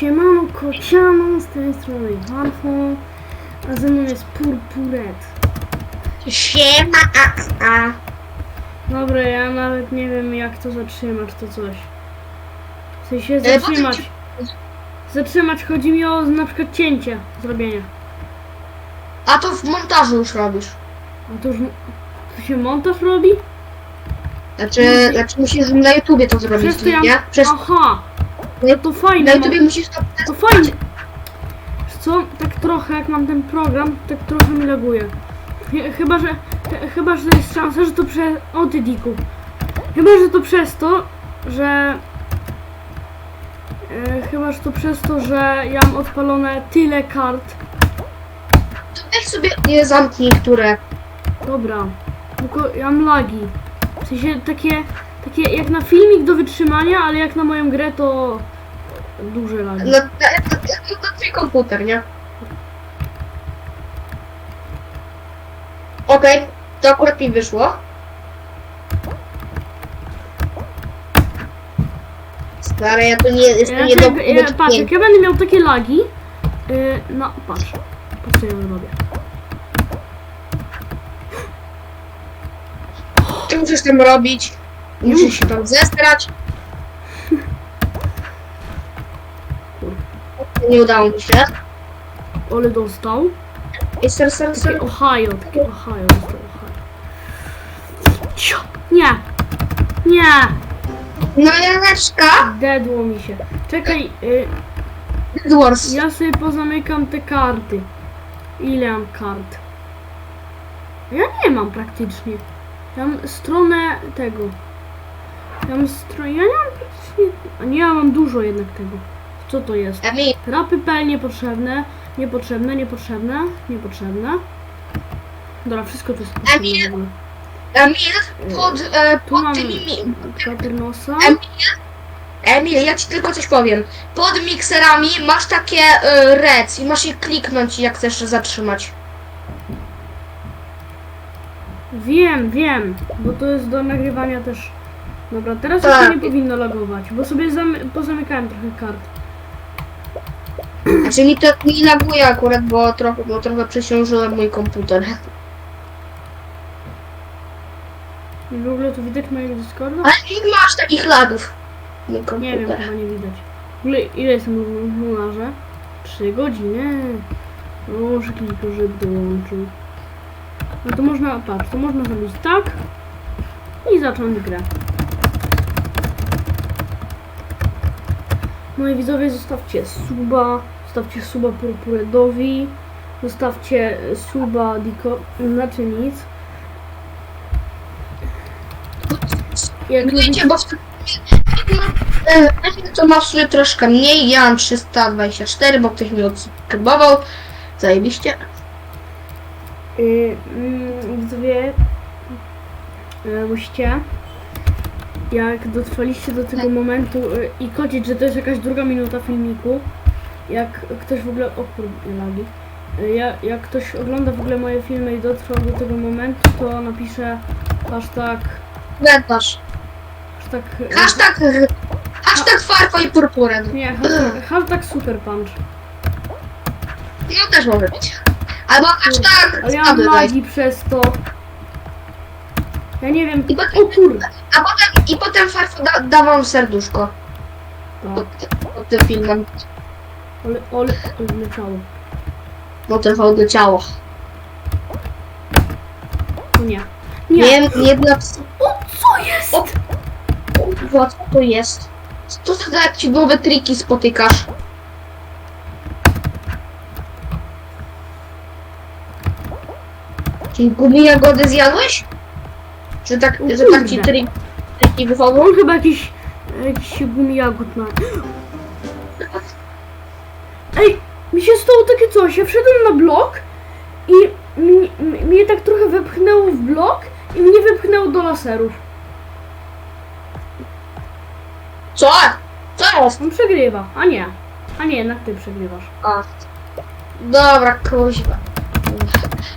Siemano kociano, z tej strony Warfo, a ze mną jest Purpuret. Siema, a, a. Dobra, ja nawet nie wiem jak to zatrzymać, to coś. W sensie E, zatrzymać. Zatrzymać, chodzi mi o na przykład cięcie zrobienia. A to w montażu już robisz. A to już to się montaż robi? Znaczy, znaczy musisz na YouTubie to zrobić, Przez to ja... nie? Przez, Aha! No to fajne. mam- YouTubie musisz to... To fajnie. Co, tak trochę jak mam ten program, tak trochę mi laguje. Ch- Chyba, że ch- chyba, że jest szansa, że to przez... O ty diku. Chyba, że to przez to, że... E, chyba, że to przez to, że ja mam odpalone tyle kart. To weź sobie nie zamknij, które... Dobra. Tylko ja mam lagi. W sensie takie, takie jak na filmik do wytrzymania, ale jak na moją grę to duże lagi. Na, na, na, na twój komputer, nie? Okej, to akurat mi wyszło. Stary, ja to nie jestem nie do jak, ja, patrz, jak ja będę miał takie lagi, yy, no patrz, patrz co ja robię. Ty musisz tam robić. Muszę. się tam zestrać. Nie udało mi się. Ole dostał. I ser, ser, Takie ser. Ohio, takie Ohio dostał, Ohio. Cio, Nie! Nie! No Janeczka. Dedło mi się. Czekaj, Wars. ja sobie pozamykam te karty. Ile mam kart? Ja nie mam praktycznie. Ja mam stronę tego. Ja mam stronę, ja nie mam praktycznie... A nie, ja mam dużo jednak tego. Co to jest? Emil, Rapy PL niepotrzebne, niepotrzebne, niepotrzebne, niepotrzebne. Dobra, wszystko to jest potrzebne w ogóle. Emil, pod, e, Tu pod mam tymi... mi- Paternosa. Emil, Emil, ja ci tylko coś powiem. Pod mikserami masz takie e, rec i masz je kliknąć jak chcesz zatrzymać. Wiem, wiem, bo to jest do nagrywania też. Dobra, teraz Tak. już to nie powinno logować, bo sobie zamy- pozamykałem trochę kart. Znaczy mi to nie laguje akurat, bo trochę, bo trochę przesiążyłem mój komputer. I w ogóle tu widać mojego Discorda? Ale nie masz takich lagów. Komputer. Nie wiem, chyba nie widać. W ogóle ile jestem w lunarze? 3 godziny. Może kilka żyb dołączył. No to można, patrz, to można zrobić tak i zacząć grę. Moi widzowie, zostawcie suba, zostawcie suba Purpuredowi, zostawcie suba Diko, znaczy nic. Jak lubicie, bo w e, to ma w sumie troszkę mniej, ja mam 324, bo ktoś mi odskrybował. Zajebiście. Y, mm, widzowie, y, musicie, jak dotrwaliście do tego momentu y, i kocić, że to jest jakaś druga minuta filmiku, jak ktoś w ogóle, o kurde, lagi, Y, ja, jak ktoś ogląda w ogóle moje filmy i dotrwał do tego momentu, to napisze hashtag, Komentarz. hashtag, Hashtag, hashtag farfa i purpuren. nie, hashtag, hashtag super punch. No też może być. Albo hashtag Ale ja mam lagi przez to. Ja nie wiem, I potem, o kurde. a potem, i potem farfa da, da wam serduszko Tak, pod, pod tym filmem. ale, ale, ale leciało. No trochę odleciało. O nie. Nie. Nie, jedna... O, co jest? O! Kurwa, co to jest? Co to za jak ci nowe triki spotykasz? Czyli gumy jagody zjadłeś? Że tak, że tak ci trik, triki wychodzą? On chyba jakiś, jakiś gumi jagód ma. Ej, mi się stało takie coś, ja wszedłem na blok i mnie, m- mnie tak trochę wepchnęło w blok i mnie wepchnęło do laserów. Co? Co jest? On przegrywa, a nie. A nie, jednak ty przegrywasz. A. Dobra, kuźwa.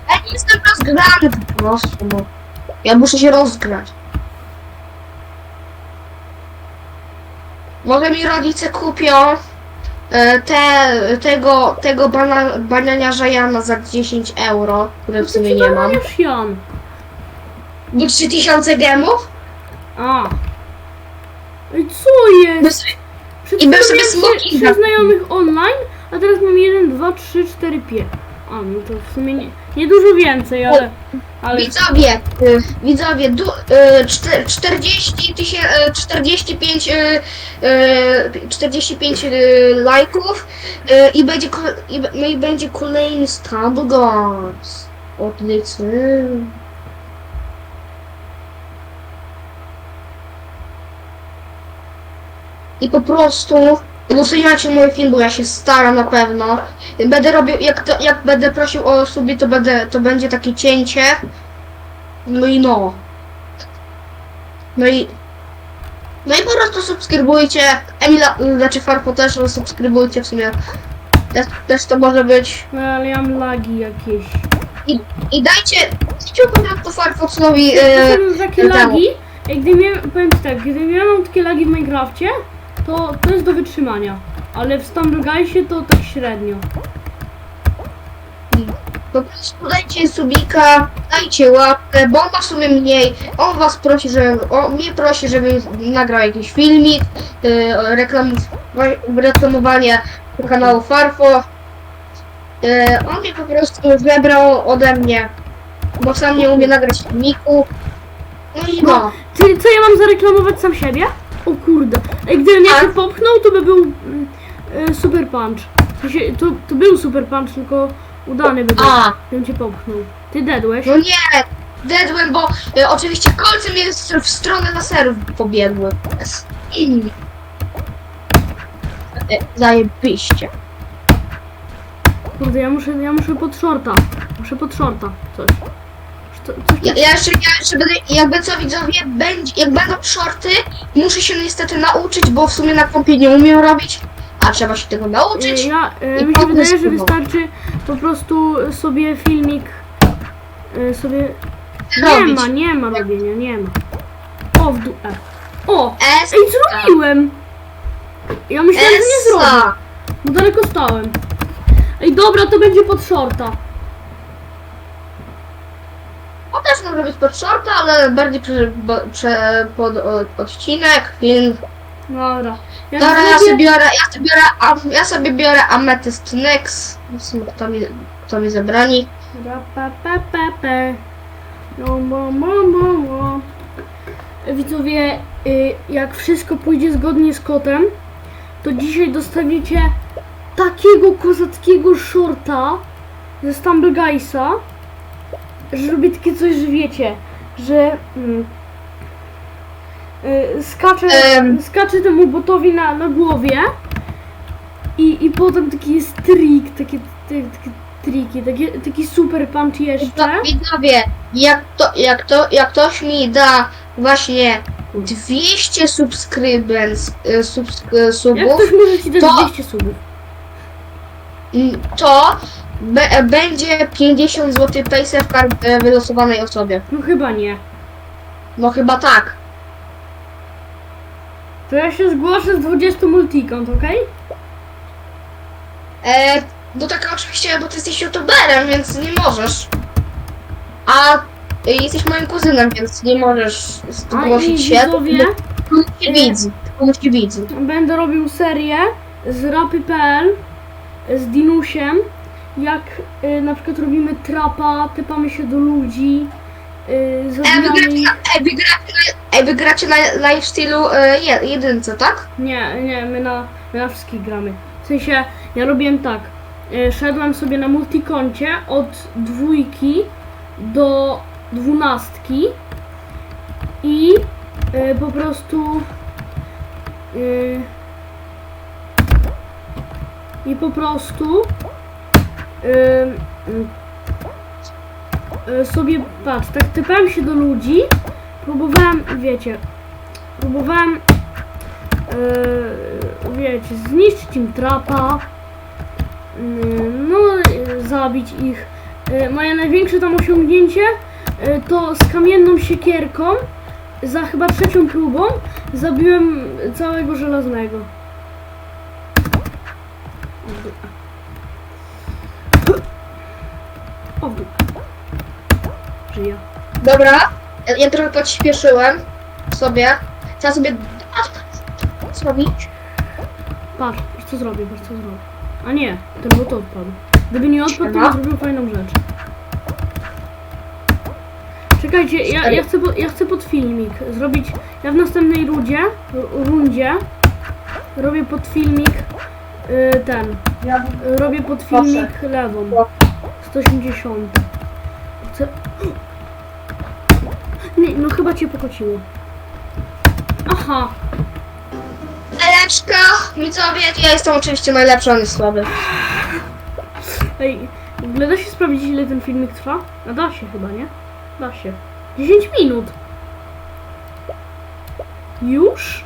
Ja jestem rozgrany po prostu, no. Ja muszę się rozgrać. Może mi rodzice kupią e, te, tego, tego bana, bananiarza Jana za 10 euro, które w sumie nie mam. Już Jan. Bo 3000 gemów? A. Ej, co jest? Bez- i chwilą sobie miałem smoki trzy- za- trzech znajomych online, a teraz mam 1, 2, 3, 4, 5. A, no to w sumie nie, nie dużo więcej, ale... ale Widzowie, y, widzowie, du, y, czter- 40 tysięcy, 45, y, y, 45 y, lajków y, i będzie, ko- i, b- no i będzie kolejny Stumble Guns. Odlicy. I po prostu doceniacie mój film, bo ja się staram na pewno. Będę robił, jak, to, jak będę prosił o sobie, to będę, to będzie takie cięcie. No i no. No i... No i po prostu subskrybujcie. Emila, znaczy Farpo też subskrybujcie w sumie. Też, też to może być. No, ale ja mam lagi jakieś. I, i dajcie... Dajcie po prostu Farfocowi... Ja E, takie wiadomo. lagi, jak gdy miałem, powiem ci tak, gdy miałem takie lagi w Minecrafcie, to to jest do wytrzymania. Ale w Stumbleguysie to tak średnio. po prostu dajcie subika, dajcie łapkę, bo on ma w sumie mniej. On was prosi, że... On mnie prosi, żebym nagrał jakiś filmik. E, reklam, reklamowanie kanału Farfo. E, on mnie po prostu zebrał ode mnie, bo sam nie umie nagrać filmiku. No i no. Ty, co ja mam zareklamować sam siebie? O kurde. Ej, gdybym ja Tak. się popchnął, to by był mm, e, super punch. W sensie, to, to był super punch, tylko udany by był. A, Gdybym cię popchnął. Ty dedłeś. no nie, dedłem, bo e, oczywiście kolce mnie s- w stronę laserów pobiegły. S- i- E, Zajebiście. Kurde, ja muszę, ja muszę pod shorta. Muszę pod shorta. Coś. Ja, ja, jeszcze, ja jeszcze będę, jakby co widzowie, będzie, jak będą shorty, muszę się niestety nauczyć, bo w sumie na kompie nie umiem robić, a trzeba się tego nauczyć. Ja, e, I mi się potem wydaje, że spróbować. wystarczy po prostu sobie filmik e, sobie... Nie robić. ma, nie ma robienia, nie ma. O, w dół. E. O! S, Ej, zrobiłem! Ja myślałem, że nie zrobię, Esa. bo daleko stałem. Ej, dobra, to będzie pod shorta. On też może być pod shorta, ale bardziej prze, bo, prze, pod o, odcinek, film. Dobra. Jak Dobra, ja sobie biorę, ja sobie biorę, am- ja sobie biorę Amethyst Nex. W sumie Kto mi, kto mi zabrani? Ra, pa, pa, pa, pa. No, bo, bo, bo, bo. Widzowie, y, jak wszystko pójdzie zgodnie z kotem, to dzisiaj dostaniecie takiego kozackiego shorta ze Stumbleguysa, że robię takie coś, że wiecie, że mm, y, skaczę, Em. skaczę temu botowi na, na głowie i, i potem taki jest trik, takie, takie, takie triki, taki, taki super punch jeszcze. Widzowie, jak to, jak to, jak ktoś mi da właśnie 200 subskrybens, y, y, Jak subów, ktoś może ci dać to- 200 subów? to be, będzie 50 zł payse w kar- e, wylosowanej osobie. No chyba nie. No chyba tak. To ja się zgłoszę z 20 multikont, okej? E, no tak oczywiście, bo ty jesteś youtuberem, więc nie możesz. A y, jesteś moim kuzynem, więc nie możesz A i zgłosić się. widzowie, Tylko musi widz. Tylko musi widz. będę robił serię z rapy.pl z Dinusiem, jak y, na przykład robimy trapa, typamy się do ludzi, y, Ej, zabijamy wygracie, ich. na, ej, wygracie, na, ej, wygracie na lifestyle'u e, je, jedynce, tak? Nie, nie, my na, my na wszystkich gramy. W sensie, ja robiłem tak. y, Szedłem sobie na multikoncie od dwójki do dwunastki i y, po prostu y, i po prostu y, y, y, sobie patrz, tak typałem się do ludzi, próbowałem, wiecie, próbowałem Yy, wiecie, zniszczyć im trapa, no, zabić ich. Moje największe tam osiągnięcie to z kamienną siekierką, za chyba trzecią próbą, zabiłem całego żelaznego. W dół. O, w dół. Żyję. Dobra, ja, ja trochę podśpieszyłem sobie. Trzeba sobie zrobić. Patrz, patrz co zrobię, patrz co zrobię. A nie, ten bot odpadł. Gdyby nie odpadł, to bym zrobił fajną rzecz. Czekajcie, ja, ja, chcę, po- ja chcę pod filmik zrobić. Ja w następnej rundzie, rundzie robię pod filmik y, ten. Ja Robię pod filmik lewą. 180. Chcę... Nie, no chyba cię pokociło. Aha, Eleczka, widzowie, ja jestem oczywiście najlepszy, on jest słaby. Ej, w ogóle da się sprawdzić ile ten filmik trwa? A da się chyba, nie? Da się. 10 minut. Już?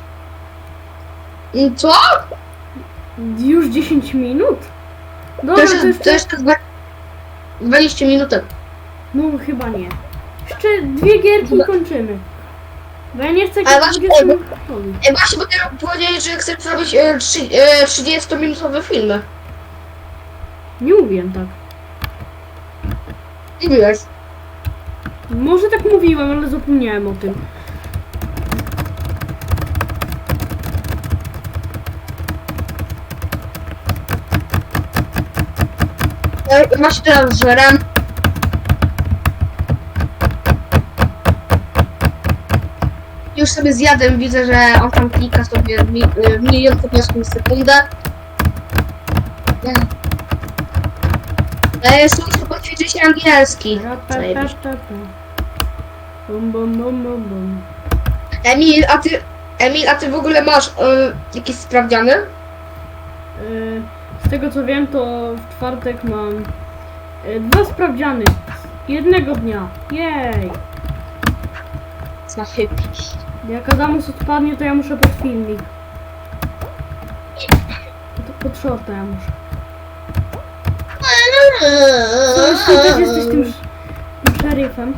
I Co? Już 10 minut? To Dobra, to jeszcze, jeszcze... to jeszcze dwa- 20 minut. No chyba nie. Jeszcze dwie gierki i kończymy. Bo ja nie chcę Ale masz- 20 ej, bo- minutowi. E, właśnie, bo ty powiedziałeś, że chcesz robić e, trzy- e, 30-minutowe filmy. Nie mówiłem tak. Nie mówiłeś. Może tak mówiłem, ale zapomniałem o tym. E, Właśnie teraz żerem. Już sobie zjadłem, widzę, że on tam klika sobie mi, e, milion wniosków na sekundę. E, Słuchaj, potwierdzić angielski. Zajebiście. Bum, bum, bum, bum, bum. Emil, a ty, Emil, a ty w ogóle masz e, jakieś sprawdziany? Y, Z tego co wiem, to w czwartek mam y, dwa sprawdziany. Jednego dnia. Jej! Na hypi. Jak Adamus odpadnie, to ja muszę pod filmik. To pod shorta ja muszę. To jest, ty też jesteś tym, sz- tym szeryfem.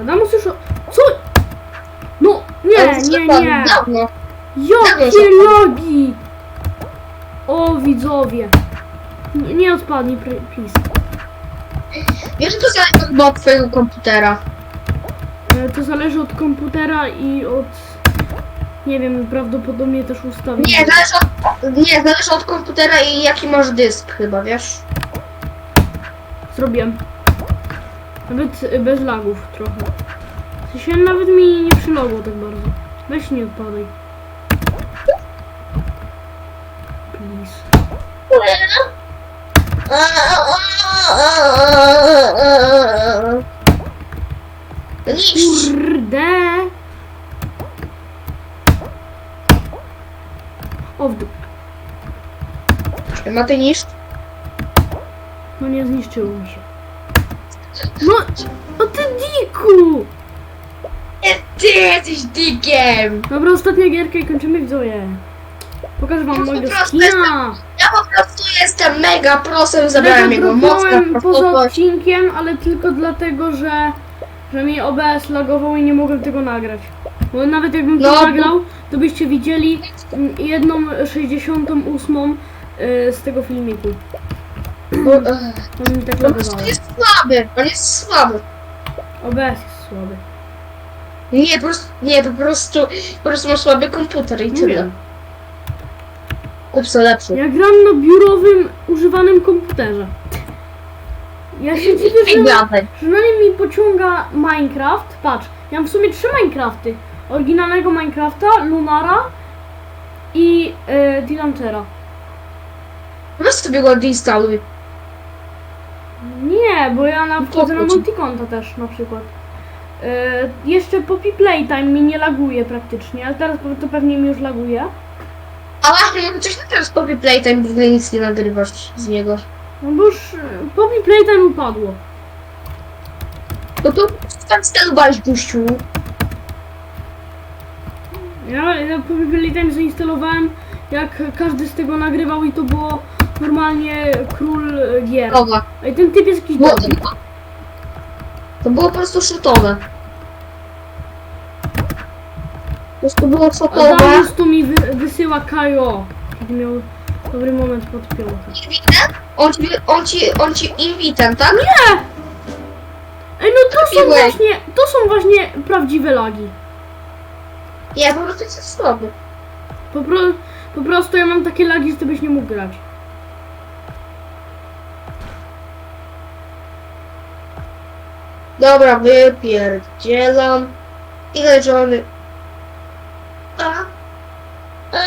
Adamus już... o- Co? No, nie, nie, nie. Dawno. Jakie logi! O, widzowie. Nie, nie odpadnij, pr- please. Wiesz, że to zależy od twojego komputera. E, To zależy od komputera i od... Nie wiem, prawdopodobnie też ustawień. Nie, zależy od, nie, zależy od komputera i jaki masz dysk chyba, wiesz? Zrobiłem. Nawet e, bez lagów trochę. W sensie nawet mi nie przylogło tak bardzo. Weź nie odpadaj. Please. Kurde! O, w dół. Ma ty niż? No nie zniszczyło mi się. No, o ty diku! Ty jesteś dikiem! Dobra, ostatnia gierka i kończymy widzowie. Pokażę wam Po mojego prostu skina. Ja po prostu jestem mega prosem, zabrałem jego moc Dropnąłem poza odcinkiem, ale tylko dlatego, że, że mi OBS lagował i nie mogłem tego nagrać. Bo nawet jakbym to No, bo- nagrał, to byście widzieli mm, jedną 68 y, z tego filmiku. Bo, ech, On mi tak Po lagowało. prostu jest słaby, on jest słaby. OBS jest słaby. Nie, po prostu, nie, po prostu, po prostu masz słaby komputer i tyle. Kup sobie lepszy. Ja gram na biurowym, używanym komputerze. Ja się dziwię, Ej, że, gadaj. że na nim mi pociąga Minecraft. Patrz, ja mam w sumie trzy Minecrafty. Oryginalnego Minecrafta, Lunara i yy, Dilanchera. Weź sobie go odinstaluj. Nie, bo ja na, wchodzę na po multikonta też na przykład. Yy, jeszcze Poppy Playtime mi nie laguje praktycznie, ale teraz to pewnie mi już laguje. A właśnie, no coś teraz powie Playtime, w ogóle nic nie nagrywasz z niego. No bo już yy, Poppy Playtime upadło. No to tam stelowałeś gościu. Ja, ja Poppy Time zainstalowałem, jak każdy z tego nagrywał i to było normalnie król e, gier. Owa. Ej, ten typ jest jakiś dobry. To było po prostu szutowe. prostu było A sokowe. Dariusz tu mi wy, wysyła Kajo. Kiedy miał dobry moment pod piątkę. Inwitem? On ci, on ci, on ci inwitem, tak? Ej, no to są właśnie, to są właśnie prawdziwe lagi. Nie, po prostu jest słaby. Po, pro, po prostu ja mam takie lagi, że ty byś nie mógł grać. Dobra, wypierdzielam. Ile żony? A? A?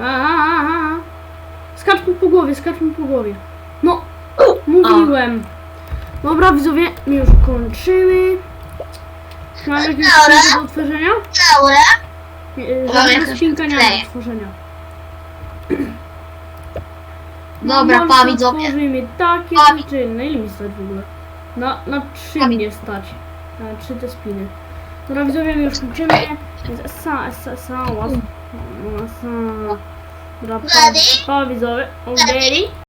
A? A? Skacz mi po głowie, skacz mi po głowie. No, mówiłem. Dobra, widzowie, my już kończymy. Mam jakieś Dobra. skrzynki do otworzenia? Dobra. Jakąś skrzynka nie ma do otworzenia. Dobra, No, pa, widzowie. Otworzymy takie Pa, rzeczy. Na ile mi stać w ogóle? Na, na trzy Pa, mnie stać. Na trzy te spiny. Dobra, widzowie, my już kończymy. Esa, esa, esa, łas. Esa. Dobra, pa, Ready? pa, widzowie. Ready?